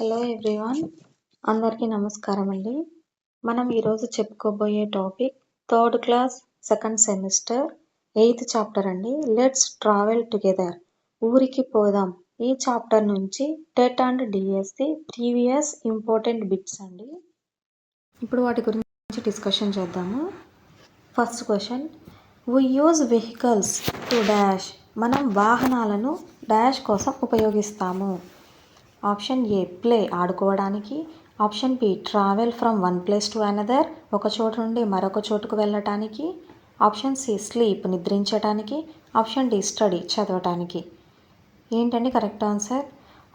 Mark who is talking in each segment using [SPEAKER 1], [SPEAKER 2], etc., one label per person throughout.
[SPEAKER 1] Hello everyone. అందరికీ నమస్కారం అండి మనం ఈరోజు చెప్పుకోబోయే topic third class second semester eighth chapter అండి. Let's travel together. ఊరికి పోదాం. ఈ చాప్టర్ నుంచి TET and DSC previous important bits అండి. ఇప్పుడు వాటి గురించి డిస్కషన్ చేద్దాము. First question. We use vehicles to dash మనం వాహనాలను డాష్ కోసం ఉపయోగిస్తాము. ఆప్షన్ ఏ ప్లే ఆడుకోవడానికి. Option B travel from one place to another ఒక చోటు నుండి మరొక చోటుకు వెళ్ళటానికి. ఆప్షన్ సి స్లీప్ నిద్రించడానికి ఆప్షన్ డి స్టడీ చదవటానికి. ఏంటండి కరెక్ట్ ఆన్సర్?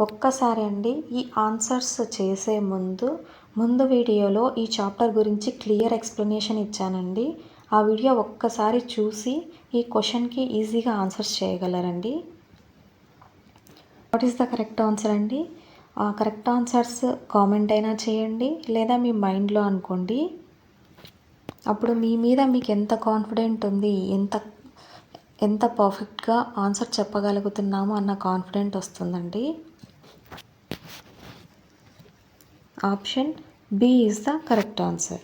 [SPEAKER 1] ఒక్కసారి అండి ఈ ఆన్సర్స్ చేసే ముందు ముందు వీడియోలో ఈ చాప్టర్ గురించి క్లియర్ ఎక్స్ప్లెనేషన్ ఇచ్చానండి. ఆ వీడియో ఒక్కసారి చూసి ఈ క్వశ్చన్కి ఈజీగా answers చేయగలరండి. What is the correct answer అండి కరెక్ట్ ఆన్సర్స్ కామెంట్ అయినా చేయండి. లేదా మీ మైండ్లో అనుకోండి. అప్పుడు మీ మీద మీకు ఎంత కాన్ఫిడెంట్ ఉంది ఎంత ఎంత పర్ఫెక్ట్గా ఆన్సర్ చెప్పగలుగుతున్నాము అన్న కాన్ఫిడెంట్ వస్తుందండి. Option B is the correct answer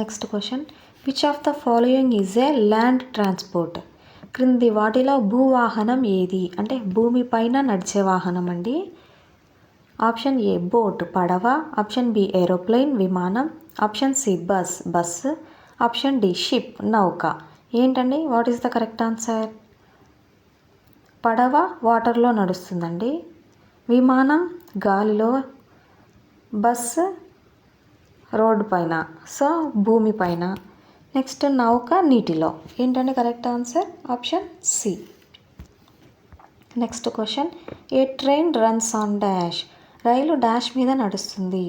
[SPEAKER 1] next question which of the following is a land transport క్రింది వాటిలో భూవాహనం ఏది? అంటే భూమిపైన నడిచే వాహనం అండి. ఆప్షన్ ఏ బోట్ పడవ. ఆప్షన్ బి ఏరోప్లేన్ విమానం. Option C bus bus. Option D ship నౌక. ఏంటండి? What is the correct answer? పడవ వాటర్లో నడుస్తుందండి. విమానం గాలిలో. బస్సు రోడ్డు పైన. సో భూమి పైన. నెక్స్ట్ నౌక నీటిలో. ఏంటంటే correct answer option C next question a train runs on dash rail dash మీద నడుస్తుంది.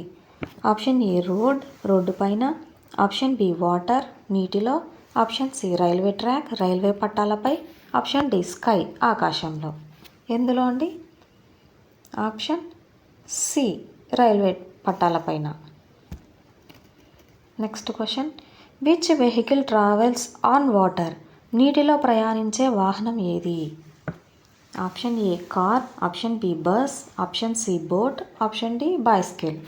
[SPEAKER 1] ఆప్షన్ ఏ రోడ్ రోడ్డు పైన. ఆప్షన్ బి వాటర్ నీటిలో. Option C railway track railway పట్టాలపై. Option D sky ఆకాశంలో. ఎందులో అండి? Option C railway పట్టాలపైన next question which vehicle travels on water. నీటిలో ప్రయాణించే వాహనం ఏది? Option A car. Option B bus. Option C boat. Option D bicycle.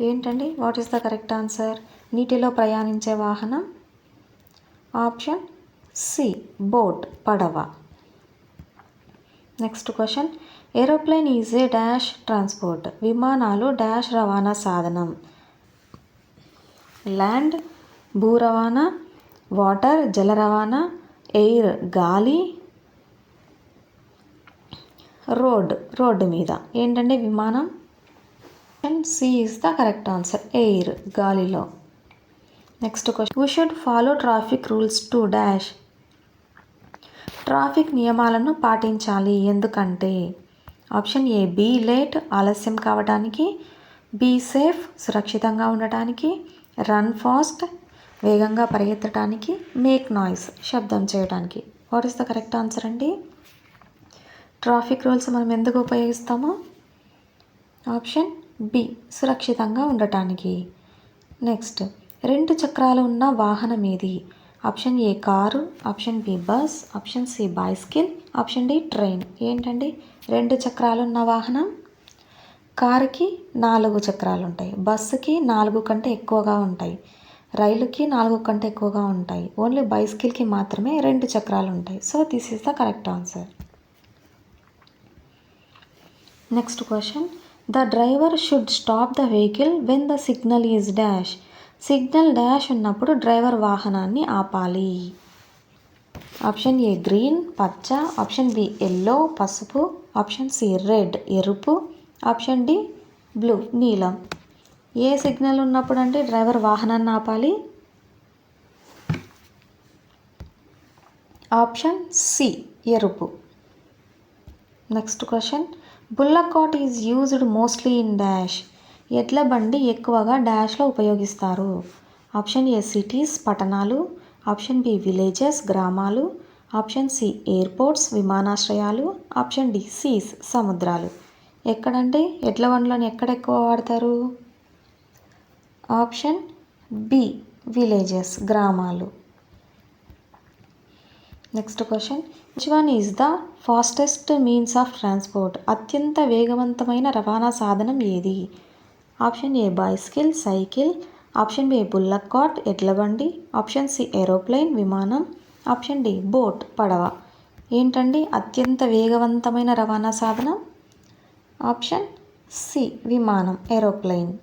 [SPEAKER 1] ఏంటండి? What is the correct answer నీటిలో ప్రయాణించే వాహనం? Option C boat. పడవ. Next question aeroplane is a dash transport విమానాలు డాష్ రవాణా సాధనం. ల్యాండ్ భూ రవాణా వాటర్ జల రవాణా ఎయిర్ గాలి రోడ్ రోడ్డు మీద. ఏంటంటే విమానం? And C is the correct answer air గాలిలో. Next question we should follow traffic rules to dash traffic నియమాలను పాటించాలి. ఎందుకంటే? ఆప్షన్ ఏ బీ లేట్ ఆలస్యం కావడానికి బీ సేఫ్ సురక్షితంగా ఉండటానికి. రన్ ఫాస్ట్ వేగంగా పరిగెత్తడానికి మేక్ నాయిస్ శబ్దం చేయడానికి what is the correct answer అండి? ట్రాఫిక్ రూల్స్ మనం ఎందుకు ఉపయోగిస్తామో? ఆప్షన్ బి సురక్షితంగా ఉండటానికి. నెక్స్ట్ రెండు చక్రాలు ఉన్న వాహనం ఏది? Option A car. Option B bus option C bicycle option D train ఏంటండి? రెండు చక్రాలు ఉన్న వాహనం. కారుకి నాలుగు చక్రాలు ఉంటాయి. బస్సుకి నాలుగు కంటే ఎక్కువగా ఉంటాయి. రైలుకి నాలుగు కంటే ఎక్కువగా ఉంటాయి. ఓన్లీ బైస్కిల్కి మాత్రమే రెండు చక్రాలు ఉంటాయి. So this is the correct answer next question the driver should stop the vehicle when the signal is dash signal dash ఉన్నప్పుడు డ్రైవర్ వాహనాన్ని ఆపాలి. ఆప్షన్ ఏ గ్రీన్ పచ్చ. ఆప్షన్ బి ఎల్లో పసుపు. ఆప్షన్ సి రెడ్ ఎరుపు. Option D blue నీలం. ఏ signal ఉన్నప్పుడు అంటే డ్రైవర్ వాహనాన్ని ఆపాలి. ఆప్షన్ సి ఎరుపు. Next question. Bullock cart is used mostly in dash. ఎడ్ల బండి ఎక్కువగా డాష్లో ఉపయోగిస్తారు. ఆప్షన్ ఏ సిటీస్ పట్టణాలు. ఆప్షన్ బి విలేజెస్ గ్రామాలు. ఆప్షన్ సి ఎయిర్పోర్ట్స్ విమానాశ్రయాలు. ఆప్షన్ డి సీస్ సముద్రాలు. ఎక్కడంటే ఎడ్ల బండ్లను ఎక్కడ ఎక్కువ వాడతారు? ఆప్షన్ బి విలేజెస్ గ్రామాలు. Next question. Which one is the fastest means of transport అత్యంత వేగవంతమైన రవాణా సాధనం ఏది? Option A bicycle cycle option B bullock cart ఎడ్ల బండి. ఆప్షన్ సి ఏరోప్లేన్ విమానం. ఆప్షన్ డి బోట్ పడవ. ఏంటండి అత్యంత వేగవంతమైన రవాణా సాధనం? ఆప్షన్ సి విమానం aeroplane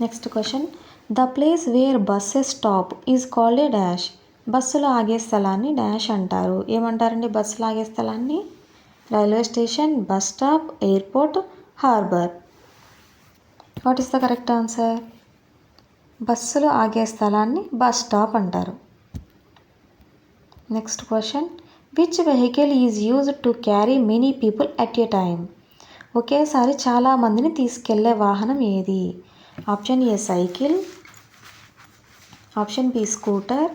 [SPEAKER 1] next question the place where buses stop is called a dash బస్సులు ఆగే స్థలాన్ని డాష్ అంటారు. ఏమంటారండి బస్సులు ఆగే స్థలాన్ని? Railway station bus stop airport harbour what is the correct answer బస్సులు ఆగే స్థలాన్ని బస్ స్టాప్ అంటారు. Next question which vehicle is used to carry many people at a time ఒకేసారి చాలామందిని తీసుకెళ్ళే వాహనం ఏది? Option A cycle option B scooter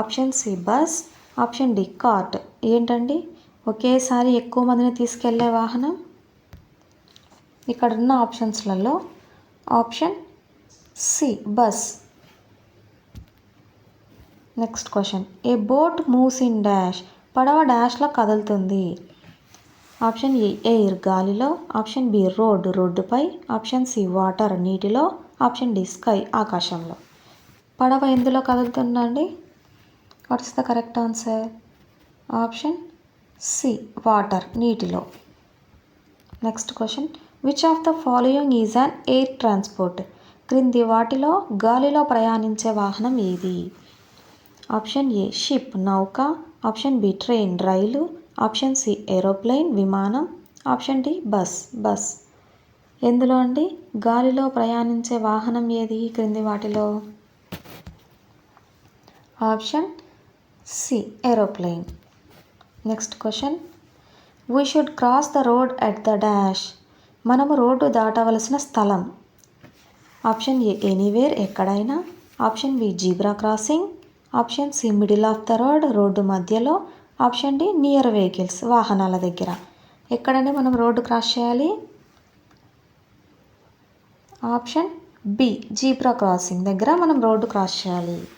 [SPEAKER 1] option C bus option D cart ఏంటండి? ఒకేసారి ఎక్కువ మందిని తీసుకెళ్ళే వాహనం? ఇక్కడ ఉన్న ఆప్షన్స్లలో option C bus next question a boat moves in dash పడవ డాష్లో కదులుతుంది. ఆప్షన్ ఏ ఎయిర్ గాలిలో. ఆప్షన్ బి రోడ్ రోడ్డుపై. ఆప్షన్ సి వాటర్ నీటిలో. ఆప్షన్ డి స్కై ఆకాశంలో. పడవ ఎందులో కదులుతుందండి? What is the correct answer? Option C water నీటిలో. Next question. Which of the following is an air transport? క్రింది వాటిలో గాలిలో ప్రయాణించే వాహనం ఏది? ఆప్షన్ ఏ షిప్ నౌక. ఆప్షన్ బి ట్రైన్ రైలు. ఆప్షన్ సి ఏరోప్లేన్ విమానం. Option D bus bus. ఎందులో అండి? గాలిలో ప్రయాణించే వాహనం ఏది క్రింది వాటిలో? Option C aeroplane. Next question. We should cross the road at the dash మనము రోడ్డు దాటవలసిన స్థలం. ఆప్షన్ ఏ ఎనీవేర్ ఎక్కడైనా. Option B zebra crossing. Option C middle of the road road మధ్యలో. ఆప్షన్ డి నియర్ వెహికల్స్ వాహనాల దగ్గర. ఎక్కడండి మనం road cross చేయాలి? ఆప్షన్ బి జీబ్రా క్రాసింగ్ దగ్గర మనం రోడ్డు క్రాస్ చేయాలి.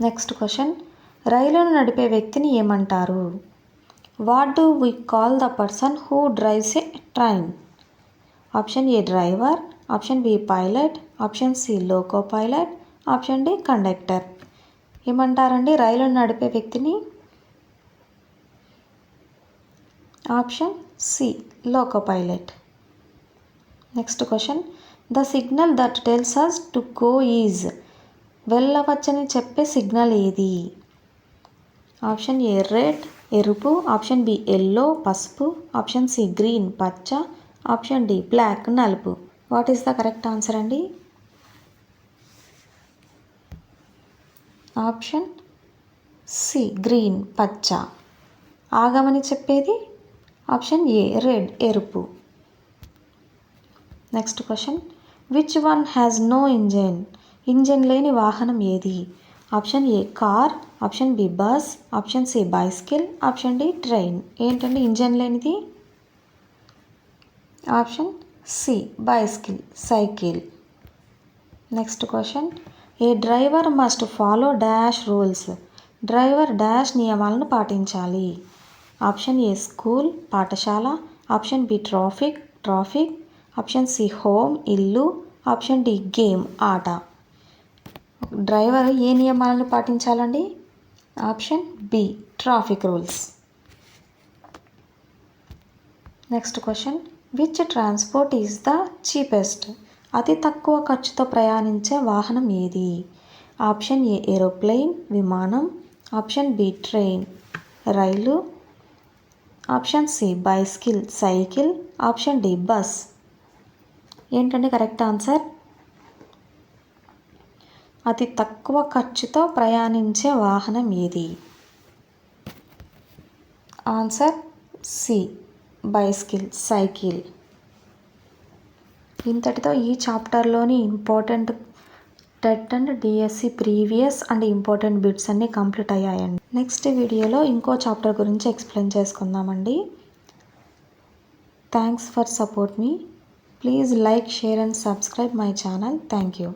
[SPEAKER 1] నెక్స్ట్ క్వశ్చన్ రైలును నడిపే వ్యక్తిని ఏమంటారు? What do we call the person who drives a train? Option A driver. Option B pilot. Option C loco pilot. Option D conductor. ఏమంటారండి? రైలు నడిపే వ్యక్తిని option C loco pilot. Next question. The signal that tells us to go is వెళ్ళవచ్చని చెప్పే signal ఏది? Option A red ఎరుపు option B yellow పసుపు option C green పచ్చ option D black నలుపు. What is the correct answer అండి? Option C green పచ్చ. ఆగమని చెప్పేది? ఆప్షన్ ఏ రెడ్ ఎరుపు. Next question. Which one has no engine? Engine లేని వాహనం ఏది? Option A car. Option B bus. Option C bicycle. Option D train. ఏంటండి engine లేనిది? Option C bicycle cycle. Next question. A driver must follow dash rules driver dash నియమాలను పాటించాలి. Option A school పాఠశాల. Option B traffic traffic option C home ఇల్లు. Option D game ఆట. Driver ఏ నియమాలను పాటించాలండి? Option B traffic rules next question which transport is the cheapest అతి తక్కువ ఖర్చుతో ప్రయాణించే వాహనం ఏది? ఆప్షన్ ఏ ఏరోప్లేన్ విమానం. Option B train. రైలు. Option C bicycle cycle. Option D bus. ఏంటండి కరెక్ట్ ఆన్సర్? అతి తక్కువ ఖర్చుతో ప్రయాణించే వాహనం ఏది? Answer C bicycle cycle. ఇంతటితో ఈ చాప్టర్లోని important TET and DSC previous and important bits అన్నీ కంప్లీట్ అయ్యాయండి. నెక్స్ట్ వీడియోలో ఇంకో చాప్టర్ గురించి ఎక్స్ప్లెయిన్ చేసుకుందామండి. Thanks for support me. Please like share and subscribe my channel. Thank you.